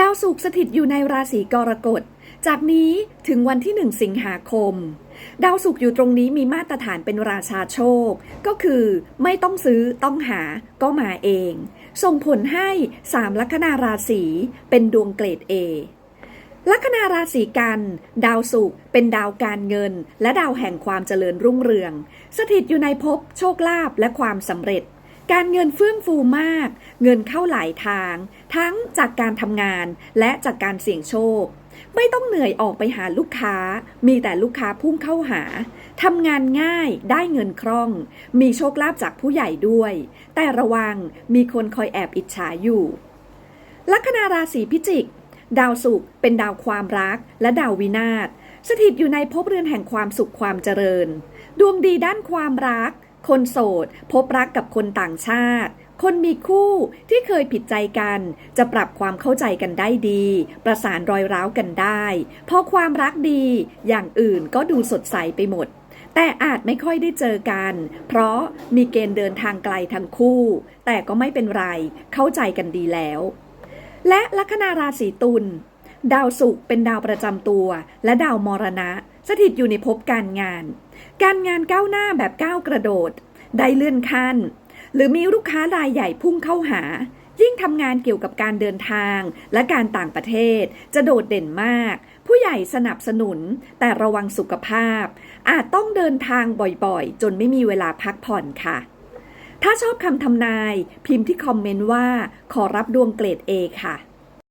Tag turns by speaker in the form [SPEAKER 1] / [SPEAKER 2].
[SPEAKER 1] ดาวศุกร์สถิตอยู่ในราศีกรกฎ จากนี้ถึงวันที่ 1 สิงหาคม ดาวศุกร์อยู่ตรงนี้มีมาตรฐานเป็นราชาโชค ก็คือไม่ต้องซื้อต้องหาก็มาเอง ส่งผลให้ 3 ลัคนาราศีเป็นดวงเกรด A ลัคนาราศีกัน ดาวศุกร์เป็นดาวการเงิน และดาวแห่งความเจริญรุ่งเรือง สถิตอยู่ในภพโชคลาภและความสำเร็จ การเงินเฟื่องฟูมาก เงินเข้าหลายทาง ทั้งจากการทำงานและจากการเสี่ยงโชค ไม่ต้องเหนื่อยออกไปหาลูกค้า มีแต่ลูกค้าพุ่งเข้าหาทำงานง่ายได้เงินคล่อง มีโชคลาภจากผู้ใหญ่ด้วย แต่ระวังมีคนคอยแอบอิจฉาอยู่ ลัคนาราศีพิจิก ดาวศุกร์เป็นดาวความรักและดาววินาศสถิตอยู่ในภพเรือนแห่งความสุขความเจริญ ดวงดีด้านความรัก คนโสด พบรักกับคนต่างชาติ คนมีคู่ที่เคยผิดใจกัน จะปรับความเข้าใจกันได้ดี ประสานรอยร้าวกันได้ พอความรักดีอย่างอื่นก็ดูสดใสไปหมดแต่อาจไม่ค่อยได้เจอกัน เพราะมีเกณฑ์เดินทางไกลทั้งคู่ แต่ก็ไม่เป็นไร เข้าใจกันดีแล้ว และลัคนาราศีตุล ดาวศุกร์เป็นดาวประจำตัว และดาวมรณะ สถิตอยู่ในภพการงาน การงานก้าวหน้าแบบก้าวกระโดด ได้เลื่อนขั้น หรือมีลูกค้ารายใหญ่พุ่งเข้าหา ยิ่งทำงานเกี่ยวกับการเดินทางและการต่างประเทศ จะโดดเด่นมาก ผู้ใหญ่สนับสนุน แต่ระวังสุขภาพ อาจต้องเดินทางบ่อยๆ จนไม่มีเวลาพักผ่อนค่ะ ถ้าชอบคำทำนาย พิมพ์ที่คอมเมนต์ว่า ขอรับดวงเกรด A ค่ะ